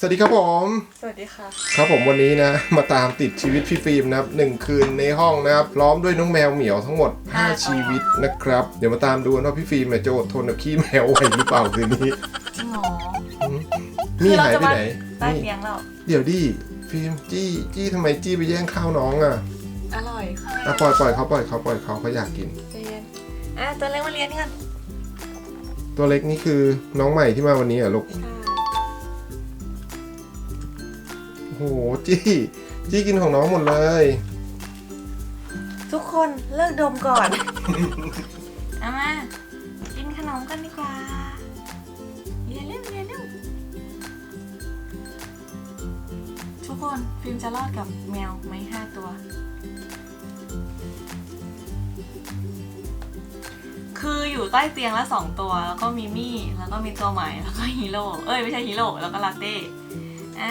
สวัสดีครับผม สวัสดีค่ะ ครับผมวันนี้นะมาตามติดชีวิตพี่ฟิล์มนะครับหนึ่งคืนในห้องนะครับพร้อมด้วยน้องแมวเหมียวทั้งหมดห้า5ชีวิตนะครับ เดี๋ยวมาตามดูกันว่าพี่ฟิล์มเนี่ยจะอดทนกับขี้แมวไหวหรือเปล่าคืนนี้จริงเหรอมี่หายไปไหนใต้นี่เตียงเรา เดี๋ยวดิฟิล์มจี้จี้ทำไมจี้ไปแย่งข้าวน้องอะ อร่อยค่ะอะปล่อยปล่อยเขาปล่อยเขาปล่อยเขาเขาอยากกินใจเย็นอะตัวเล็กมาเรียนกันตัวเล็กนี่คือน้องใหม่ที่มาวันนี้เหรอะลูกค่ะ โอ้โหจี้ จี้กินของน้องหมดเลย ทุกคนเลิกดมก่อน เอามา กินขนมกันดีกว่าเรียนเร็วเรียนเร็วทุกคนฟิล์มจะรอดกับแมวไหมห้าตัว คืออยู่ใต้เตียงละสองตัว แล้วก็มีมี่ แล้วก็มีตัวใหม่ แล้วก็ฮีโร่ เอ้ยไม่ใช่ฮีโร่ แล้วก็ลาเต้อะ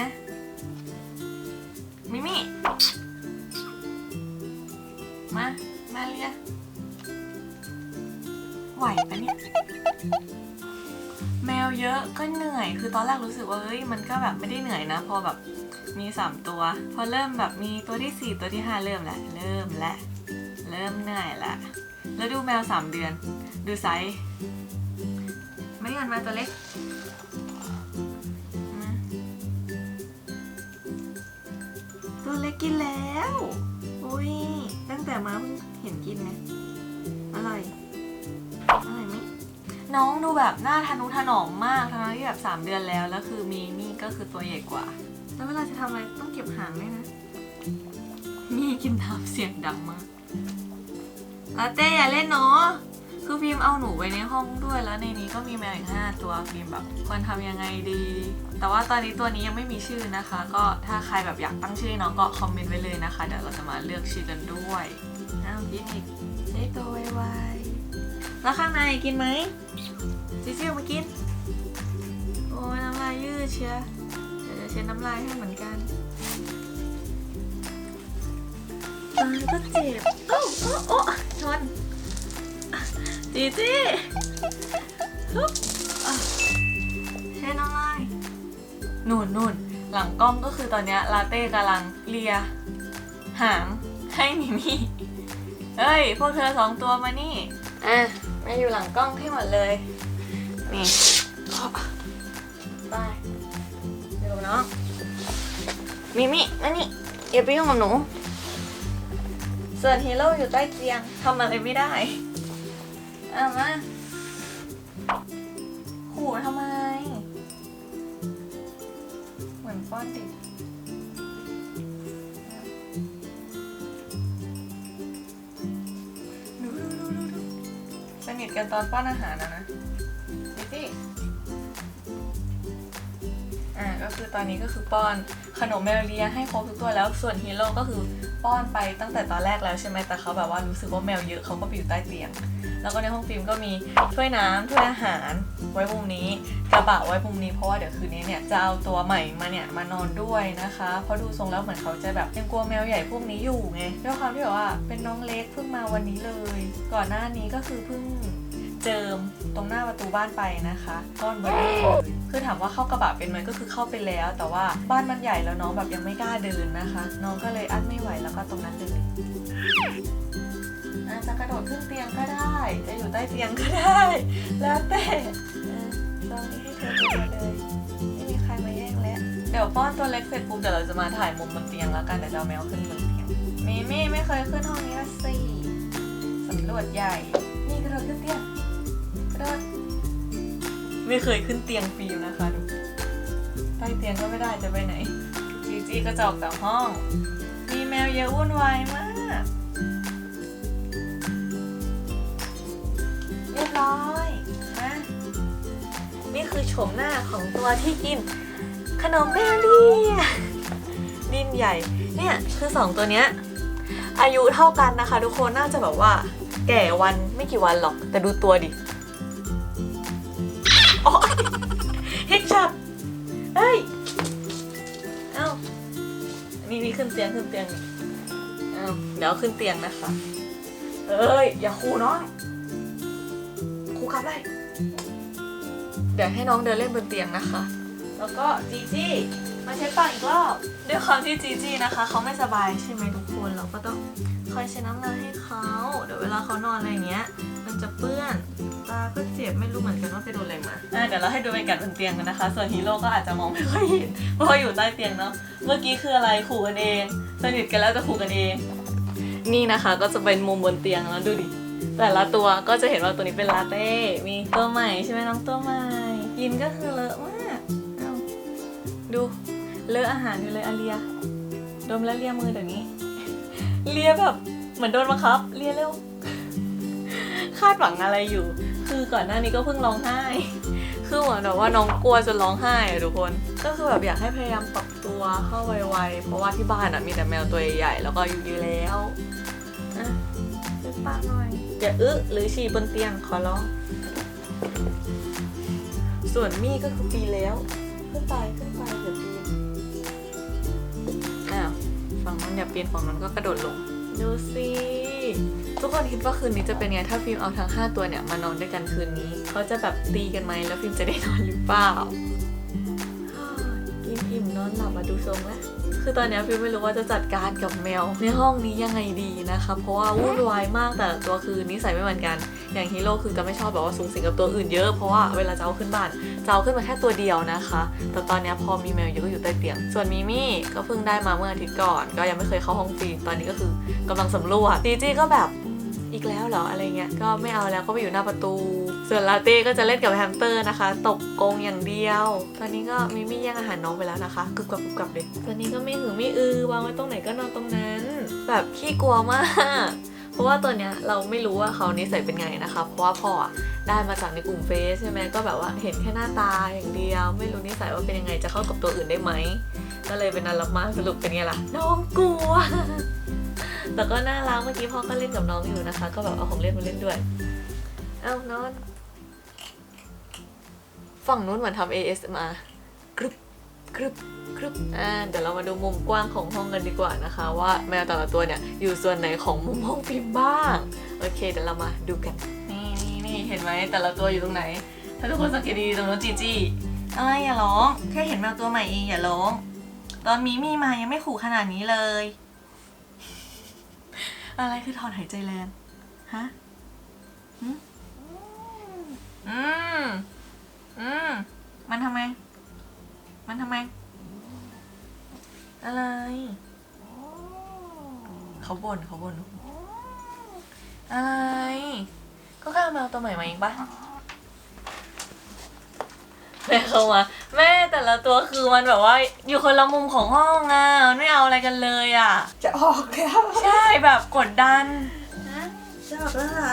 มิมี่ มา มาเรียไหวปะเนี่ย แมวเยอะก็เหนื่อย คือตอนแรกรู้สึกว่าเฮ้ยมันก็แบบไม่ได้เหนื่อยนะ พอแบบมีสามตัว พอเริ่มแบบมีตัวที่สี่ตัวที่ห้าเริ่มแหละเริ่มและเริ่มเหนื่อยละแล้วดูแมวสามเดือน ดูไซส์ไม่ยันมาตัวเล็ก เล็กกินแล้วอุ้ยตั้งแต่มาเพิ่งเห็นกินไงอร่อยอร่อยไหมน้องดูแบบหน้าทะนุถนอมมากทั้งที่แบบสามเดือนแล้วแล้วคือมีนี่ก็คือตัวใหญ่กว่า แล้วเวลาจะทำอะไรต้องเก็บหางด้วยนะ มีกินน้ำเสียงดังมากลาเต้อย่าเล่นเนาะ คือฟิล์มเอาหนูไว้ในห้องด้วยแล้วในนี้ก็มีแมวอีกห้าตัวฟิล์มแบบควรทำยังไงดี แต่ว่าตอนนี้ตัวนี้ยังไม่มีชื่อนะคะ ก็ถ้าใครแบบอยากตั้งชื่อให้น้องก็คอมเมนต์ไว้เลยนะคะ เดี๋ยวเราจะมาเลือกชื่อกันด้วยอ้าวกินอีกได้ตัวไวๆแล้วข้างในกินไหมซิซิลมากิน โอ้ยน้ำลายยืดเชียร์เดี๋ยวจะเช็ดน้ำลายให้เหมือนกันตายก็เจ็บโอ้โอ้โอ้ชน จีจีฮึบอะเช็ดน้ำลายนู่นนู่นหลังกล้องก็คือตอนเนี้ยลาเต้กำลังเลีย หางให้มิมี่เฮ้ย พวกเธอสองตัวมานี่ อะมาอยู่หลังกล้องให้หมดเลย นี่ไปเดี๋ยวน้องมิมี่มานี่อย่าไปยุ่งกับหนู ส่วนฮีโร่อยู่ใต้เตียงทำอะไรไม่ได้เอามาขู่ทำไม เหมือนป้อนติดดูดูดูดูดูสนิทกันตอนป้อนอาหารนะนะซิซี่อ่าก็คือตอนนี้ก็คือป้อนขนมแมวเลียให้ครบทุกตัวแล้วส่วนฮีโร่ก็คือป้อนไปตั้งแต่ตอนแรกแล้วใช่ไหมแต่เขาแบบว่ารู้สึกว่าแมวเยอะเขาก็ไปอยู่ใต้เตียง แล้วก็ในห้องฟิล์มก็มีถ้วยน้ำถ้วยอาหารไว้มุมนี้กระบะไว้มุมนี้เพราะว่าเดี๋ยวคืนนี้เนี่ยจะเอาตัวใหม่มาเนี่ยมานอนด้วยนะคะ เพราะดูทรงแล้วเหมือนเขาจะแบบยังกลัวแมวใหญ่พวกนี้อยู่ไงด้วยความที่แบบว่าเป็นน้องเล็กเพิ่งมาวันนี้เลย ก่อนหน้านี้ก็คือเพิ่งเจิมตรงหน้าประตูบ้านไปนะคะก้อนเบอร์เรอร์เลยคือถามว่าเข้ากระบะเป็นไหมก็คือเข้าไปแล้ว แต่ว่าบ้านมันใหญ่แล้วน้องแบบยังไม่กล้าเดินนะคะ น้องก็เลยอั้นไม่ไหวแล้วก็ตรงนั้นเลยอา จะกระโดดขึ้นเตียงก็ได้ จะอยู่ใต้เตียงก็ได้ แล้วแต่เออตรงนี้ให้เธอตัวเลยไม่มีใครมาแย่งแล้ว เดี๋ยวป้อนตัวเล็กเสร็จปุ๊บเดี๋ยวเราจะมาถ่ายมุมบนเตียงแล้วกันเดี๋ยวจะเอาแมวขึ้นบนเตียงมีมี่ไม่เคยขึ้นห้องนี้ละสิสำรวจใหญ่ นี่กระโดดขึ้นเตียงกระโดดไม่เคยขึ้นเตียงฟิลนะคะดูใต้เตียงก็ไม่ได้จะไปไหนจีจีก็จะออกจากห้อง มีแมวเยอะวุ่นวายมาก รียบร้อยนะนี่คือโฉมหน้าของตัวที่กิน ขนมแมวเลียดิ้นใหญ่เนี่ยคือสองตัวเนี้ยอายุเท่ากันนะคะ ทุกคนน่าจะแบบว่า แก่วันไม่กี่วันหรอก แต่ดูตัวดิโอ๊ยเฮกช็อตเฮ้ย เอ้า นี่นี่ขึ้นเตียงขึ้นเตียงเอ้าเดี๋ยวขึ้นเตียงนะคะ เอ้ย อย่าคูน้อง ครูครับได้เดี๋ยวให้น้องเดินเล่นบนเตียงนะคะ แล้วก็จีจี้มาเช็ดปากอีกรอบด้วยความที่จีจี้นะคะเขาไม่สบายใช่ไหมทุกคนเราก็ต้องคอยเช็ดน้ำลายให้เขาเดี๋ยวเวลาเขานอนอะไรอย่างเงี้ย มันจะเปื้อนตาก็เจ็บไม่รู้เหมือนกันว่าไปโดนอะไรมาอะเดี๋ยวเราให้ดูบรรยากาศบนเตียงกันนะคะ ส่วนฮีโร่ก็อาจจะมองไม่ค่อยเห็นเพราะว่าอยู่ใต้เตียงเนาะเมื่อกี้คืออะไรขู่กันเองสนิทกันแล้วจะขู่กันเอง นี่นะคะก็จะเป็นมุมบนเตียงแล้วดูดิ แต่ละตัวก็จะเห็นว่าตัวนี้เป็นลาเต้ มีตัวใหม่ใช่ไหมน้องตัวใหม่ กินก็คือเลอะมากเอ้าดูเลอะอาหารอยู่เลยอาเลีย ดมแล้วเลียมือเดี๋ยวนี้ เลียแบบเหมือนโดนบังคับ เลียเร็ว คาดหวังอะไรอยู่ คือก่อนหน้านี้ก็เพิ่งร้องไห้ คือเหมือนแบบว่าน้องกลัวจนร้องไห้อะทุกคน ก็คือแบบอยากให้พยายามปรับตัวเข้าไวๆ เพราะว่าที่บ้านอะมีแต่แมวตัวใหญ่แล้วก็อายู่เยอะแล้วอะเช็ดปากหน่อย อย่าอึหรือฉี่บนเตียงขอร้อง ส่วนมี่ก็คือปีแล้วขึ้นไปขึ้นไปเดี๋ยวปีนอ้าวฝั่งนั้นอย่าปีนฝั่งนั้นก็กระโดดลงดูสิทุกคนคิดว่าคืนนี้จะเป็นไงถ้าฟิล์มเอาทั้ง 5 ตัวเนี่ยมานอนด้วยกันคืนนี้เขาจะแบบตีกันไหมแล้วฟิล์มจะได้นอนหรือเปล่ากินอิ่มนอนหลับมาดูทรงแล้ว คือตอนนี้ฟิวไม่รู้ว่าจะจัดการกับแมวในห้องนี้ยังไงดีนะคะเพราะว่าวุ่นวายมากแต่ตัวคือนิสัยไม่เหมือนกัน อย่างฮีโร่คือจะไม่ชอบแบบว่าสูงสิงกับตัวอื่นเยอะเพราะว่าเวลาจะเอาขึ้นบ้านจะเอาขึ้นมาแค่ตัวเดียวนะคะ แต่ตอนนี้พอมีแมวเยอะก็อยู่ใต้เตียง ส่วนมิมี่ก็เพิ่งได้มาเมื่ออาทิตย์ก่อน ก็ยังไม่เคยเข้าห้องฟีนตอนนี้ก็คือกำลังสำรวจจีจี้ก็แบบ อีกแล้วเหรออะไรเงี้ยก็ไม่เอาแล้วก็ไปอยู่หน้าประตู ส่วนลาเต้ก็จะเล่นกับแฮมสเตอร์นะคะตกกรงอย่างเดียว ตอนนี้ก็มิมี่แย่งอาหารน้องไปแล้วนะคะกึบกับกึบกับเลยตอนนี้ก็ไม่หือไม่อือวางไว้ตรงไหนก็นอนตรงนั้น แบบขี้กลัวมากเพราะว่าตัวเนี้ยเราไม่รู้ว่าเขานิสัยเป็นไงนะคะ เพราะว่าพ่ออะได้มาจากในกลุ่มเฟซใช่ไหมก็แบบว่าเห็นแค่หน้าตาอย่างเดียว ไม่รู้นิสัยว่าเป็นยังไงจะเข้ากับตัวอื่นได้ไหม ก็เลยเป็นนันรับมาสรุปเป็นไงล่ะ น้องกลัว แต่ก็น่ารักเมื่อกี้พ่อก็เล่นกับน้องอยู่นะคะ ก็แบบเอาของเล่นมาเล่นด้วย เอ้านอน ฝั่งนู้นเหมือนทำ ASMR กรึบกรึบกรึบอ่าเดี๋ยวเรามาดูมุมกว้างของห้องกันดีกว่านะคะ ว่าแมวแต่ละตัวเนี่ยอยู่ส่วนไหนของมุมห้องพิมพ์บ้าง โอเคเดี๋ยวเรามาดูกัน นี่นี่นี่เห็นไหมแต่ละตัวอยู่ตรงไหน ถ้าทุกคนสังเกตดีๆตรงนู้นจีจี้เอ้ยอย่าร้อง แค่เห็นแมวตัวใหม่เองอย่าร้อง ตอนมีมีมายังไม่ขู่ขนาดนี้เลย อะไรคือถอนหายใจแรง ฮะหึอืมอืมมันทำไม มันทำไม อะไร เขาบ่นเขาบ่นอะไร ก็แค่เอาแมวตัวใหม่มาเองปะ แม่เข้ามาแม่แต่ละตัวคือมันแบบว่าอยู่คนละมุมของห้องอะมันไม่เอาอะไรกันเลยอะ จะออกแล้วใช่แบบกดดันจะออกแล้วเหรอ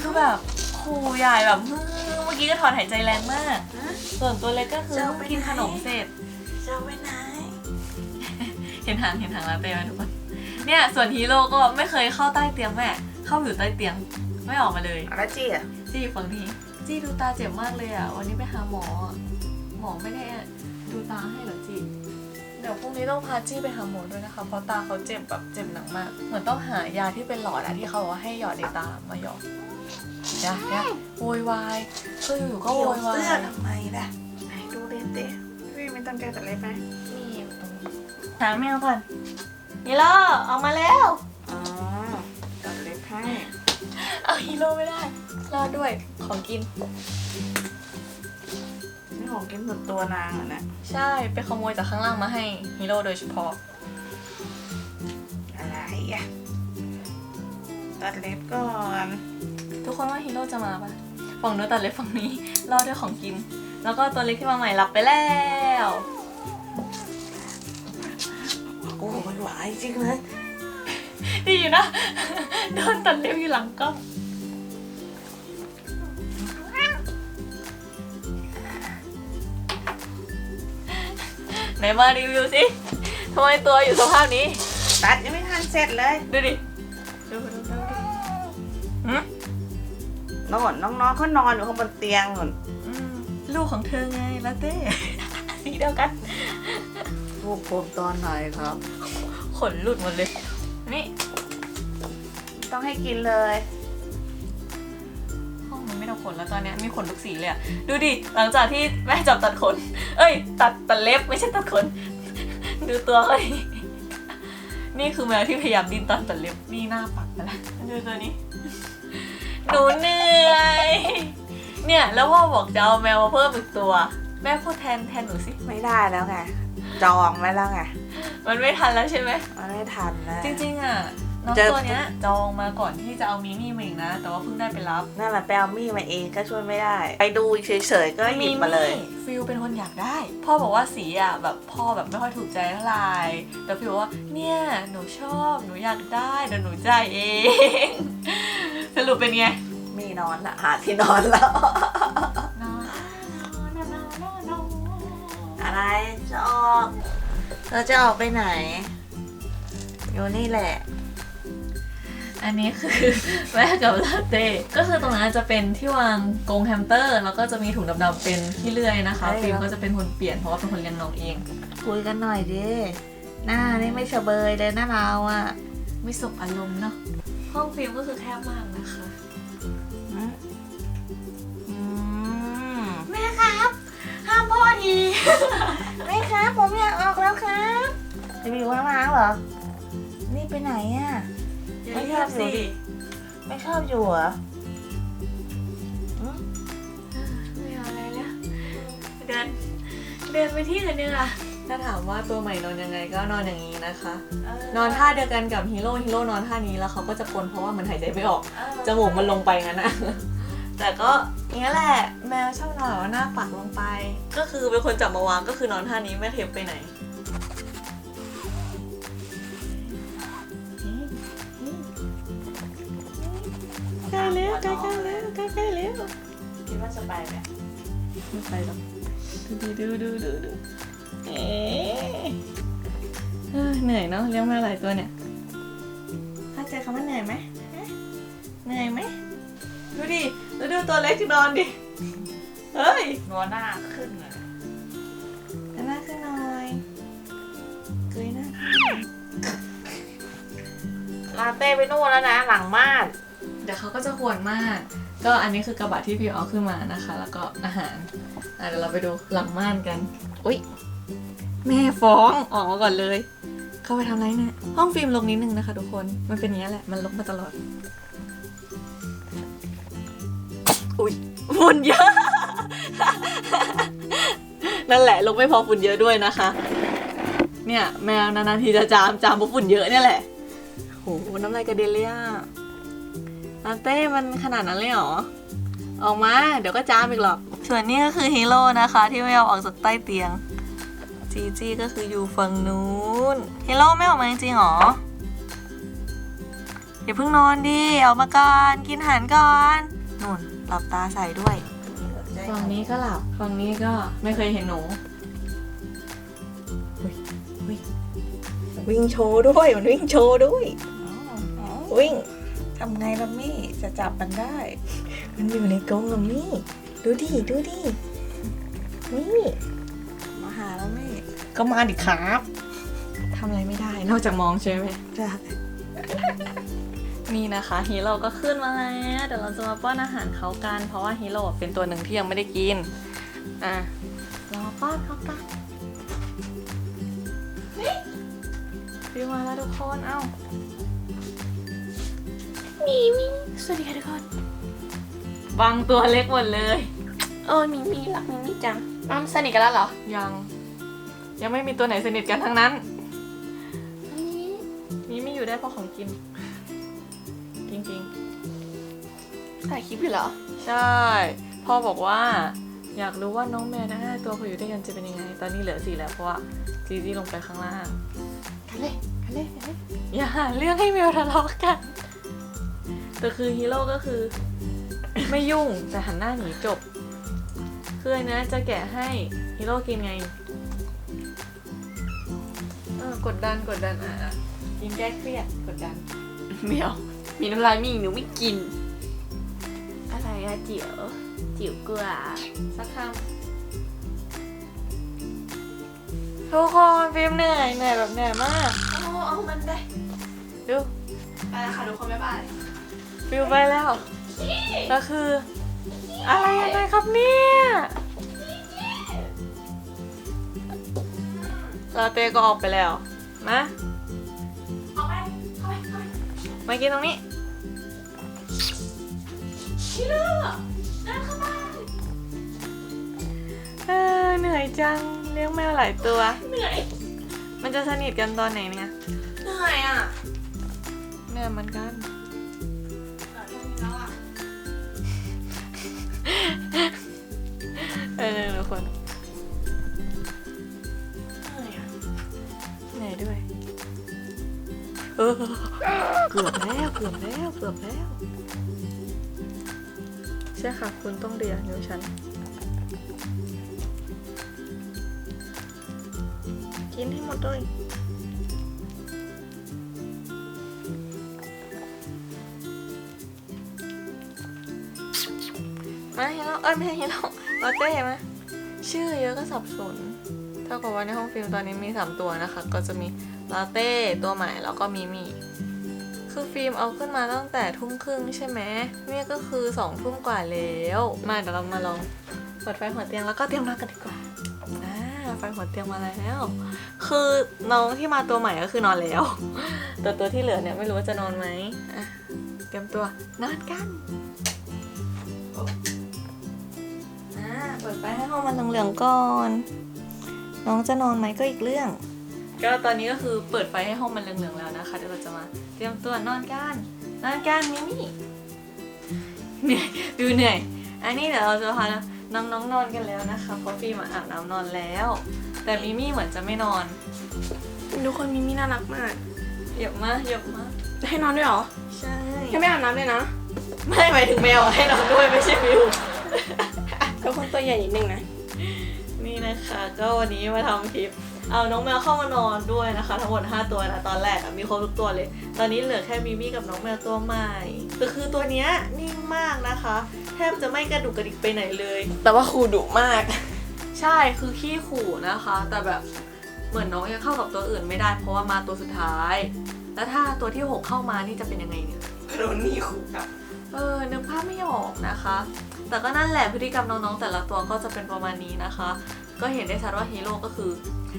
คือแบบครูใหญ่แบบฮึ่มเมื่อกี้ก็ถอนหายใจแรงมาก ส่วนตัวเล็กก็คือจะเอาไปกินไหนขนมเสร็จจะเอาไปไหน เห็นหางเห็นหางลาเต้ไหมทุกคนเนี่ยส่วนฮีโร่ก็ไม่เคยเข้าใต้เตียงแม่ เข้าอยู่ใต้เตียงไม่ออกมาเลยแล้วจีอะจี้อยู่ฝั่งนี้ จี้ดูตาเจ็บมากเลยอะ วันนี้ไปหาหมออะหมอไม่ได้ดูตาให้เหรอจี้เดี๋ยวพรุ่งนี้ต้องพาจี้ไปหาหมอด้วยนะคะ เพราะตาเขาเจ็บแบบเจ็บหนักมาก เหมือนต้องหายาที่เป็นหลอดอะที่เขาบอกว่าให้หยอดในตามาหยอดเนี่ยเนี่ยโวยวายคืออยู่ๆก็โวยวายเสื้อทำไมล่ะไหนดูเด็ดเด็ดพี่ไม่ตั้งใจตัดเล็บไหมนี่อยู่ตรงนี้หาแมวก่อนฮีโร่ออกมาแล้วอ๋อตัดเล็บให้เอาฮีโร่ไม่ได้ รอดด้วยของกิน นี่ของกินส่วนตัวนางเหรอนะใช่ไปขโมยจากข้างล่างมาให้ฮีโร่โดยเฉพาะ อะไรอะตัดเล็บก่อนทุกคนว่าฮีโร่จะมาปะฝั่งนู้นตัดเล็บฝั่งนี้รอดด้วยของกิน แล้วก็ตัวเล็กที่มาใหม่หลับไปแล้วโอ้มันหวานจริงเลยดีอยู่นะโดนตัดเล็บอยู่หลังกล้อง ไหนมารีวิวสิทำไมตัวอยู่สภาพนี้ ตัดยังไม่ทันเสร็จเลย ดูดิดูดูดูดิหืมนอนน้องๆเขานอนอยู่ข้างบนเตียงนู่นอืมลูกของเธอไงลาเต้ สีเดียวกัน ลูกผมตอนไหนครับ ขนหลุดหมดเลย นี่ ต้องให้กินเลยห้องมัน ไม่ทำขนแล้วตอนเนี้ยมีขนทุกสีเลยอะดูดิ หลังจากที่แม่จับตัดขน เอ้ย ตัดตัดเล็บไม่ใช่ตัดขน ดูตัวเขาดินี่คือแมวที่พยายามดิ้นตอนตัดเล็บนี่หน้าปักไปแล้วดูตัวนี้ หนูเหนื่อย เนี่ยแล้วพ่อบอกจะเอาแมวมาเพิ่มอีกตัว แม่พูดแทนแทนหนูสิไม่ได้แล้วไง จองไว้แล้วไง มันไม่ทันแล้วใช่ไหมมันไม่ทันนะจริงๆอะ น้องจะตัวเนี้ยจองมาก่อนที่จะเอามิมี่มาอีกนะ แต่ว่าเพิ่งได้ไปรับนั่นแหละไปเอามี่มาเองก็ช่วยไม่ได้ ไปดูเฉยๆก็หยิบมาเลย ฟิลเป็นคนอยากได้ พ่อบอกว่าสีอะแบบพ่อแบบไม่ค่อยถูกใจเท่าไหร่แต่ฟิลบอกว่าเนี่ยหนูชอบหนูอยากได้เดี๋ยวหนูจ่ายเอง สรุปเป็นไงมีนอนอะหาที่นอนแล้วนอนนอนนอนนอนนอนอะไรจะออกเราจะออกไปไหน อยู่นี่แหละ อันนี้คือแม่กับลาเต้ก็คือตรงนั้นจะเป็นที่วางกรงแฮมสเตอร์ แล้วก็จะมีถุงดำๆเป็นที่เลื่อยนะคะใช่ฟิล์มแล้วก็จะเป็นคนเปลี่ยนเพราะว่าเป็นคนเลี้ยงน้องเอง คุยกันหน่อยดิหน้านี่ไม่เฉเบยเลยหน้าเราอะไม่สบอารมณ์เนาะห้องฟิล์มก็คือแคบมากนะคะอืมแม่ครับ ห้ามพ่อทีแม่ครับ ผมอยากออกแล้วครับ จะไปอยู่ข้างล่างเหรอ นี่ไปไหนอะ ไม่ชอบอยู่ดิไม่ชอบอยู่เหรอไม่เอาอะไรแล้วเดินเดินไปที่อื่นดีกว่าถ้าถามว่าตัวใหม่นอนยังไงก็นอนอย่างนี้นะคะ นอนท่าเดียวกันกับฮีโร่ฮีโร่นอนท่านี้แล้วเขาก็จะปนเพราะว่ามันหายใจไม่ออกจมูกมันลงไปงั้นนะแต่ก็อย่างนี้แหละแมวชอบนอนแบบว่าหน้าปักลงไป ก็คือเป็นคนจับมาวางก็คือนอนท่านี้ไม่เทปไปไหน ใกล้แล้วใกล้ใกล้แล้วใกล้ใกล้แล้วคิดว่าจะไปไหมไม่ไปหรอกดูดูดูดูดูเอ๊ะเอ้ยเหนื่อยเนาะเลี้ยงแมวหลายตัวเนี่ยเข้าใจคำว่าเหนื่อยไหมฮะเหนื่อยไหมดูดิแล้วดูตัวเล็กที่นอนดิเฮ้ย นัวหน้าขึ้นเลยหันหน้าขึ้นหน่อยเกยหน้าขึ้นลาเต้ไปนู่นแล้วนะ หลังม่าน เดี๋ยวเขาก็จะขวนมาก ก็อันนี้คือกระบะที่พี่เอาขึ้นมานะคะ แล้วก็อาหารอะเดี๋ยวเราไปดูหลังม่านกัน อุ้ยแม่ฟ้องออกมาก่อนเลย เข้าไปทำไรเนี่ยห้องฟิล์มลงนิดนึงนะคะทุกคนมันเป็นอย่างนี้แหละมันลกมาตลอด อุ้ยฝุ่นเยอะ นั่นแหละลงไม่พอฝุ่นเยอะด้วยนะคะ เนี่ยแมวนานๆทีจะจามจามเพราะฝุ่นเยอะเนี่ยแหละโหน้ำลายกระเด็นเลยอะ ลาเต้มันขนาดนั้นเลยเหรอ ออกมาเดี๋ยวก็จามอีกหรอก ส่วนนี้ก็คือฮีโร่นะคะ ที่ไม่ยอมออกจากใต้เตียง จีจีก็คืออยู่ฝั่งนู้นฮีโร่ไม่ออกมาจริงๆหรออย่าเพิ่งนอนดิออกมาก่อนกินอาหารก่อนนู่นหลับตาใส่ด้วยฝั่งนี้ก็หลับฝั่งนี้ก็ไม่เคยเห็นหนูวิ่งโชว์ด้วย มันวิ่งโชว์ด้วย วิ่ง ทำไงล่ะมี่จะจับมันได้ มันอยู่ในกรงอะมี่ ดูดิ ดูดิมี่ มาหาแล้วมี่ก็มาดิครับทำอะไรไม่ได้ นอกจากมองใช่ไหมจะนี่นะคะฮีโร่ก็ขึ้นมาแล้วเดี๋ยวเราจะมาป้อนอาหารเขากัน เพราะว่าฮีโร่เป็นตัวหนึ่งที่ยังไม่ได้กิน อะรอป้อนเขากันฟิวมาแล้วทุกคน เอ้า มีมีสวัสดีค่ะทุกคนบางตัวเล็กหมดเลย โอ้ยมีมีรักมีมีจังมัมสนิทกันแล้วเหรอยัง ยังไม่มีตัวไหนสนิทกันทั้งนั้น นี่ไม่อยู่ได้เพราะของกิน จริงๆถ่ายคลิปอยู่เหรอใช่พ่อบอกว่า อยากรู้ว่าน้องแมวทั้งห้าตัวพออยู่ด้วยกันจะเป็นยังไง ตอนนี้เหลือสี่แล้วเพราะว่าจีจี้ลงไปข้างล่าง กันเลยกันเลยกันเลยอย่าหาเรื่องให้แมวทะเลาะกัน แต่คือฮีโร่ก็คือ ไม่ยุ่งแต่หันหน้าหนีจบ คืออันเนี้ยจะแกะให้ฮีโร่กินไงเออกดดันกดดันอะอะกินแก้เครียดกดดันเมียวมีน้ำลายมี่หนูไม่กิน อะไรอะจิ๋วจิ๋วกลัวสักคำทุกคนฟิล์มเหนื่อยเหนื่อยแบบเหนื่อยมาก เอาเอามันได้ ดู ไปแล้วค่ะทุกคนบ๊ายบาย ฟิลไปแล้วก็คือครับเนี่ย ลาเต้ก็ออกไปแล้ว มาออกไปเข้าไปเข้าไปมากินตรงนี้ชิลเลอร์เดินเข้าไปเออเหนื่อยจัง เลี้ยงแมวหลายตัว เหนื่อย มันจะสนิทกันตอนไหนเนี่ย เหนื่อยอะ เหนื่อยเหมือนกัน อเกือบแล้วเกือบแล้วเกือบแล้ว ใช่ค่ะ คุณต้องเรียนนิ้วฉันกินให้หมดเลยมาเฮโร่เอ้ยไม่ใช่เฮโร่ลาเต้มาชื่อเยอะก็สับสนเท่ากับว่าในห้องฟิล์มตอนนี้มี 3 ตัวนะคะ ก็จะมี ลาเต้ตัวใหม่แล้วก็มีมี่คือฟิล์มเอาขึ้นมาตั้งแต่ทุ่มครึ่งใช่ไหมเนี่ยก็คือ2องทุ่มกว่าแล้ว มาเดี๋ยวเรามาลองเปิดไฟหัวเตียงแล้วก็เตรียมนอนกันดีกว่าอ่าไฟหัวเตียงมาแล้ว คือน้องที่มาตัวใหม่ก็คือนอนแล้วแต่ตัวที่เหลือเนี่ยไม่รู้ว่าจะนอนไหมเตรียมตัวนอนกันอ่าเปิดไฟให้ห้องมันเหลืองๆก่อน น้องจะนอนไหมก็อีกเรื่อง ก็ตอนนี้ก็คือเปิดไฟให้ห้องมันเหลืองๆแล้วนะคะเดี๋ยวเราจะมาเตรียมตัวนอนกันนอนกันมิมี่เหนื่อยดูเหนื่อยอันนี้เดี๋ยวเราจะพาน้องๆนนอนกันแล้วนะคะเพราะฟิล์มอะอาบน้ำนอนแล้ว แต่มิมี่เหมือนจะไม่นอนทุกคนมิมี่น่ารักมากเหยียบมาเหยียบมาให้นอนด้วยเหรอใช่ให้ไม่อาบน้ำเลยนะ ไม่หมายถึงแมวอะให้นอนด้วยไม่ใช่ฟิวทุกคนตัวใหญ่นิดนึงนะนี่นะคะก็วันนี้มาทำคลิป เอาน้องแมวเข้ามานอนด้วยนะคะทั้งหมด5ตัวนะตอนแรกอะมีครบทุกตัวเลย ตอนนี้เหลือแค่มิมี่กับน้องแมวตัวใหม่แต่คือตัวเนี้ยนิ่งมากนะคะ แทบจะไม่กระดุกกระดิกไปไหนเลย แต่ว่าครูดุมาก ใช่คือขี้ขู่นะคะ แต่แบบเหมือนน้องยังเข้ากับตัวอื่นไม่ได้ เพราะว่ามาตัวสุดท้าย แล้วถ้าตัวที่หกเข้ามานี่จะเป็นยังไงเนี่ยโดนนี่ครูกับเออนึกภาพไม่ออกนะคะ แต่ก็นั่นแหละพฤติกรรมน้องๆแต่ละตัวก็จะเป็นประมาณนี้นะคะ ก็เห็นได้ชัดว่าฮีโร่ก็คือ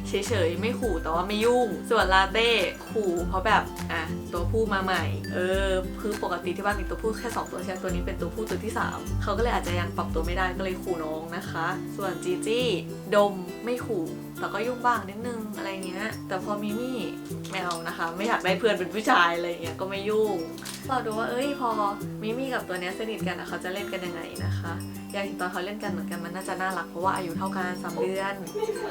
เฉยๆ ไม่ขู่แต่ว่าไม่ยุ่ง ส่วนลาเต้ขู่เพราะแบบอะตัวผู้มาใหม่ เออคือปกติที่บ้านมีตัวผู้แค่ 2 ตัวใช่ตัวนี้เป็นตัวผู้ตัวที่ 3 เขาก็เลยอาจจะยังปรับตัวไม่ได้ก็เลยขู่น้องนะคะ ส่วนจีจี้ดมไม่ขู่ แต่ก็ยุ่งบ้างนิดนึงอะไรเงี้ย แต่พอมิมี่ไม่เอานะคะ ไม่อยากได้เพื่อนเป็นผู้ชายอะไรเงี้ยก็ไม่ยุ่งเราดูว่าเอ้ยพอมิมี่กับตัวเนี้ยสนิทกันนะเขาจะเล่นกันยังไงนะคะอยากเห็นตอนเขาเล่นกันเหมือนกันมันน่าจะน่ารักเพราะว่าอายุเท่ากันสามเดือน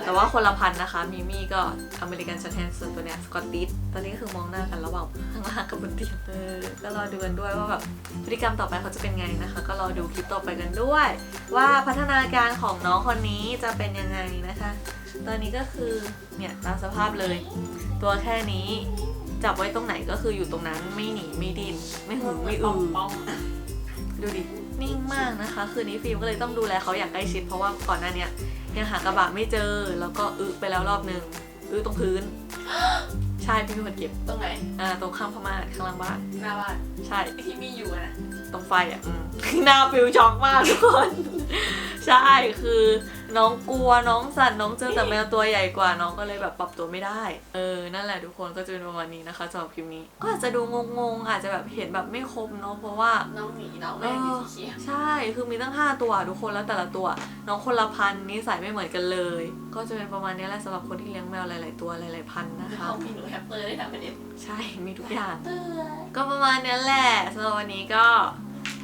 แต่ว่าคนละพันนะคะมิมี่ก็อเมริกันชันแฮนส่วนตัวเนี้ยสกอตติชตอนนี้ก็คือมองหน้ากันระหว่างข้างล่างกับบนเตียงเออแล้วรอดูกันด้วยว่าแบบพฤติกรรมต่อไปเขาจะเป็นไงนะคะ ก็รอดูคลิปต่อไปกันด้วย ว่าพัฒนาการของน้องคนนี้จะเป็นยังไงนะคะ ตอนนี้ก็คือเนี่ยตามสภาพเลย ตัวแค่นี้จับไว้ตรงไหนก็คืออยู่ตรงนั้นไม่หนีไม่ดิน ไม่หือไม่อือดูดินิ่งมากนะคะ คืนนี้ฟิล์มก็เลยต้องดูแลเขาอย่างใกล้ชิดเพราะว่าก่อนหน้าเนี้ยยังหากระบะไม่เจอแล้วก็อึไปแล้วรอบหนึ่งอึตรงพื้นใช่พี่เป็นคนเก็บตรงไหนอ่าตรงข้างพม่านข้างล่างบ้านหน้าบ้านใช่ที่มีอยู่อะนะตรงไฟอะอืมหน้าฟิวช็อกมากทุกคน ใช่คือน้องกลัวน้องสั่นน้องเจอแต่แมวตัวใหญ่กว่าน้องก็เลยแบบปรับตัวไม่ได้ เออ นั่นแหละทุกคนก็จะเป็นประมาณนี้นะคะสำหรับคลิปนี้ ก็อาจจะดูงงๆอาจจะแบบเห็นแบบไม่ครบเนาะเพราะว่าน้องหมีน้องแม่มีสีเขียวใช่คือมีตั้ง 5 ตัวทุกคนแล้วแต่ละตัว น้องคนละพันธุ์นิสัยไม่เหมือนกันเลย ก็จะเป็นประมาณนี้แหละสำหรับคนที่เลี้ยงแมวหลาย ๆ ตัวหลาย ๆ พันธุ์นะคะน้องมีหนูแฮปเปอร์ได้ทำประเด็นใช่มีทุกอย่างเตือนก็ประมาณนี้แหละสำหรับวันนี้ก็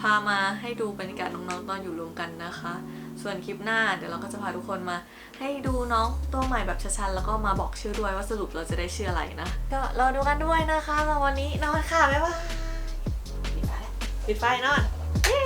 พามาให้ดูบรรยากาศน้องๆตอนอยู่รวมกันนะคะ ส่วนคลิปหน้าเดี๋ยวเราก็จะพาทุกคนมา ให้ดูน้องตัวใหม่แบบชัดๆแล้วก็มาบอกชื่อด้วยว่าสรุปเราจะได้ชื่ออะไรนะ ก็รอดูกันด้วยนะคะสำหรับวันนี้นอนค่ะบ๊ายบายปิดไฟปิดไฟนอนเย้